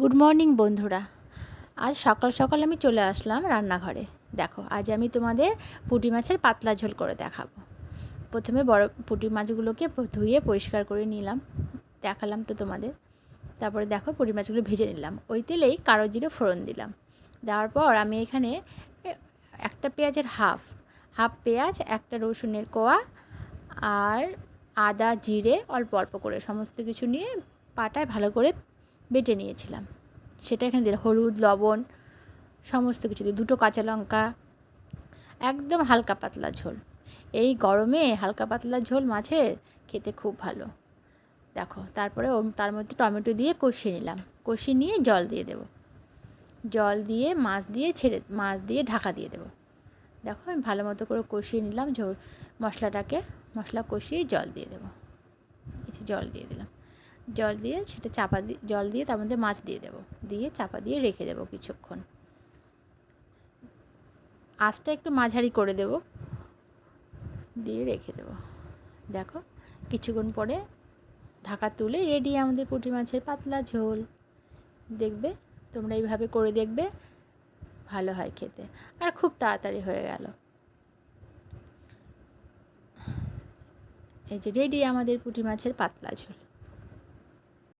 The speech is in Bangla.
গুড মর্নিং বন্ধুরা। আজ সকাল সকাল আমি চলে আসলাম রান্নাঘরে। দেখো, আজ আমি তোমাদের পুঁটি মাছের পাতলা ঝোল করে দেখাবো। প্রথমে বড় পুঁটি মাছগুলোকে ধুয়ে পরিষ্কার করে নিলাম। দেখালাম তো তোমাদের। তারপরে দেখো, পুঁটি মাছগুলো ভেজে নিলাম। ওই তেলেই কারও জিরে ফোড়ন দিলাম। দেওয়ার পর আমি এখানে একটা পেঁয়াজের হাফ হাফ পেঁয়াজ, একটা রসুনের কোয়া আর আদা জিরে অল্প অল্প করে। সমস্ত কিছু নিয়ে পাটায় ভালো করে বেটে নিয়েছিলাম। সেটা এখানে দিলাম, হলুদ, লবণ, সমস্ত কিছু দিয়ে, দুটো কাঁচা লঙ্কা, একদম হালকা পাতলা ঝোল। এই গরমে হালকা পাতলা ঝোল মাছের খেতে খুব ভালো। দেখো, তারপরে তার মধ্যে টমেটো দিয়ে কষিয়ে নিলাম। কষিয়ে নিয়ে জল দিয়ে দেবো। জল দিয়ে, মাছ দিয়ে ছেড়ে, মাছ দিয়ে ঢাকা দিয়ে দেবো। দেখো, আমি ভালো মতো করে কষিয়ে নিলাম ঝোল, মশলাটাকে, মশলা কষিয়ে জল দিয়ে দেবো। কিছু জল দিয়ে দিলাম। জল দিয়ে, সেটা চাপা দিয়ে জল দিয়ে তার মধ্যে মাছ দিয়ে দেবো। দিয়ে চাপা দিয়ে রেখে দেবো কিছুক্ষণ। আঁচটা একটু মাঝারি করে দেব। দিয়ে রেখে দেবো। দেখো, কিছুক্ষণ পরে ঢাকা তুলে রেডি আমাদের পুঁটি মাছের পাতলা ঝোল। দেখবে, তোমরা এইভাবে করে দেখবে, ভালো হয় খেতে। আর খুব তাড়াতাড়ি হয়ে গেল। এই যে রেডি আমাদের পুঁটি মাছের পাতলা ঝোল।